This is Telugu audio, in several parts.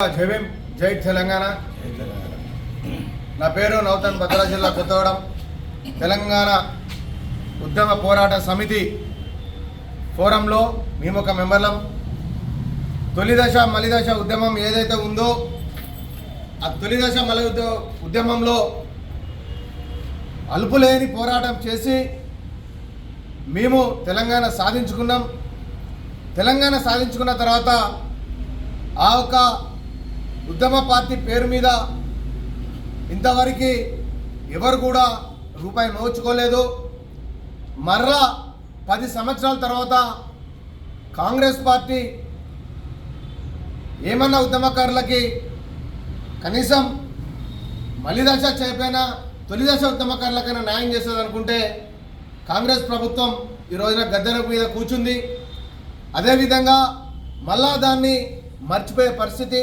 జై జై తెలంగాణ. నా పేరు నౌతన్ భద్రా జిల్లా కొత్తగూడెం. తెలంగాణ ఉద్యమ పోరాట సమితి ఫోరంలో మేము ఒక మెంబర్లం. తొలి దశ ఉద్యమం ఏదైతే ఉందో ఆ తొలిదశ మలి ఉద్యమంలో అలుపులేని పోరాటం చేసి మేము తెలంగాణ సాధించుకున్నాం. తెలంగాణ సాధించుకున్న తర్వాత ఆ ఒక ఉద్యమ పార్టీ పేరు మీద ఇంతవరకు ఎవరు కూడా రూపాయి నోచుకోలేదు. మరలా పది సంవత్సరాల తర్వాత కాంగ్రెస్ పార్టీ ఏమన్నా ఉద్యమకారులకి కనీసం మలిదశ దశ తొలిదశ తొలి దశ ఉద్యమకారులకైనా న్యాయం చేస్తుంది అనుకుంటే కాంగ్రెస్ ప్రభుత్వం ఈ రోజున గద్దెల మీద కూర్చుంది. అదేవిధంగా మళ్ళా దాన్ని మర్చిపోయే పరిస్థితి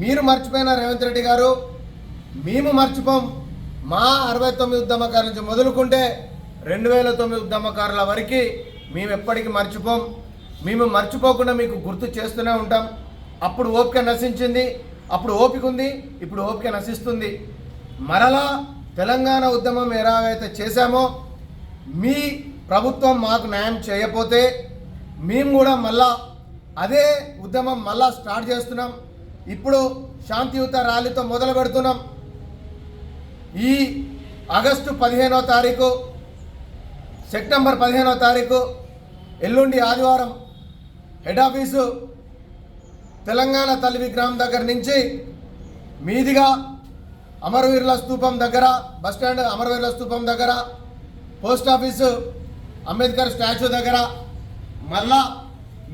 మీరు మర్చిపోయిన రేవంత్ రెడ్డి గారు మేము మర్చిపోం. మా అరవై తొమ్మిది ఉద్యమకారుల నుంచి మొదలుకుంటే రెండు వేల తొమ్మిది ఉద్యమకారుల వరకు మేము ఎప్పటికీ మర్చిపోం. మేము మర్చిపోకుండా మీకు గుర్తు చేస్తూనే ఉంటాం. అప్పుడు ఓపిక నశించింది అప్పుడు ఓపిక ఉంది ఇప్పుడు ఓపిక నశిస్తుంది. మరలా తెలంగాణ ఉద్యమం ఎలాగైతే చేశామో మీ ప్రభుత్వం మాకు న్యాయం చేయకపోతే మేము కూడా మళ్ళా అదే ఉద్యమం మళ్ళా స్టార్ట్ చేస్తున్నాం. ఇప్పుడు శాంతియుత ర్యాలీతో మొదలు పెడుతున్నాం. ఈ ఆగస్టు పదిహేనో తారీఖు సెప్టెంబర్ పదిహేనో తారీఖు ఎల్లుండి ఆదివారం హెడ్ ఆఫీసు తెలంగాణ తల్లి విగ్రహం దగ్గర నుంచి మీదిగా అమరవీరుల స్తూపం దగ్గర బస్టాండ్ అమరవీరుల స్తూపం దగ్గర పోస్ట్ ఆఫీసు అంబేద్కర్ స్టాచ్యూ దగ్గర మళ్ళా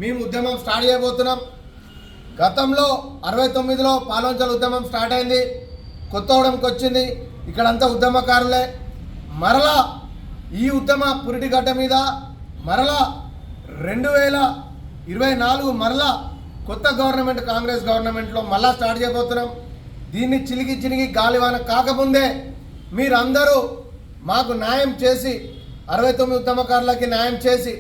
మేము ఉద్యమం స్టార్ట్ చేయబోతున్నాం. గతంలో అరవై తొమ్మిదిలో పాలోంచల ఉద్యమం స్టార్ట్ అయింది కొత్తగూడెంకి వచ్చింది ఇక్కడంతా ఉద్యమకారులే. మరలా ఈ ఉద్యమ పురిటిగడ్డ మీద మరలా రెండు వేల ఇరవై నాలుగు మరలా కొత్త గవర్నమెంట్ కాంగ్రెస్ గవర్నమెంట్లో మళ్ళా స్టార్ట్ చేయబోతున్నాం. దీన్ని చిలిగి చిలికి గాలివాన కాకముందే మీరందరూ మాకు న్యాయం చేసి అరవై తొమ్మిది ఉద్యమకారులకి న్యాయం చేసి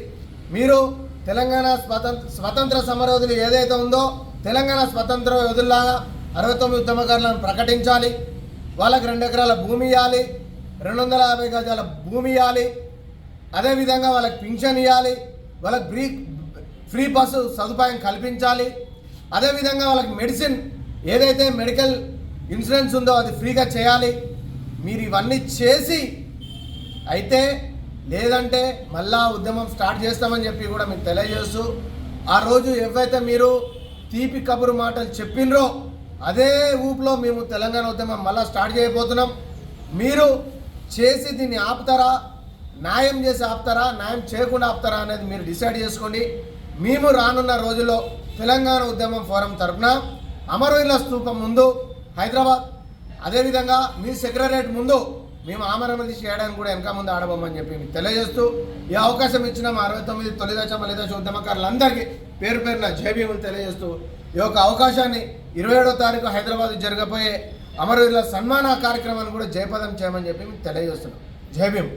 మీరు తెలంగాణ స్వతంత్ర స్వతంత్ర సమరయోధులు ఏదైతే ఉందో తెలంగాణ స్వతంత్ర యోధుల్లాగా అరవై తొమ్మిది ఉద్యమకారులను ప్రకటించాలి. వాళ్ళకి రెండు ఎకరాల భూమి ఇవ్వాలి రెండు వందల యాభై గజాల భూమి ఇవ్వాలి అదేవిధంగా వాళ్ళకి పింఛన్ ఇవ్వాలి వాళ్ళకి ఫ్రీ ఫ్రీ బస్సు సదుపాయం కల్పించాలి. అదేవిధంగా వాళ్ళకి మెడిసిన్ ఏదైతే మెడికల్ ఇన్సూరెన్స్ ఉందో అది ఫ్రీగా చేయాలి. మీరు ఇవన్నీ చేసి అయితే లేదంటే మళ్ళా ఉద్యమం స్టార్ట్ చేస్తామని చెప్పి కూడా మీకు తెలియజేస్తూ ఆ రోజు ఏవైతే మీరు తీపి కబురు మాటలు చెప్పినరో అదే ఊపులో మేము తెలంగాణ ఉద్యమం మళ్ళీ స్టార్ట్ చేయబోతున్నాం. మీరు చేసి దీన్ని ఆపుతారా? న్యాయం చేసి ఆపుతారా? న్యాయం చేయకుండా ఆపుతారా అనేది మీరు డిసైడ్ చేసుకోండి. మేము రానున్న రోజుల్లో తెలంగాణ ఉద్యమం ఫోరం తరఫున అమరవీరుల స్థూపం ముందు హైదరాబాద్ అదేవిధంగా మీ సెక్రటరేట్ ముందు మేము ఆమరమది చేయడానికి కూడా వెనక ముందు ఆడబోమని చెప్పి తెలియజేస్తూ ఈ అవకాశం ఇచ్చిన మా అరవై తొమ్మిది తొలి దశ మలి దశ ఉద్యమకారులందరికీ పేరు పేరున జయభీములు తెలియజేస్తూ ఈ యొక్క అవకాశాన్ని ఇరవై ఏడో తారీఖు హైదరాబాద్ జరగబోయే అమరవీరుల సన్మాన కార్యక్రమాన్ని కూడా జయపదం చేయమని చెప్పి మేము తెలియజేస్తున్నాం. జయభీమ్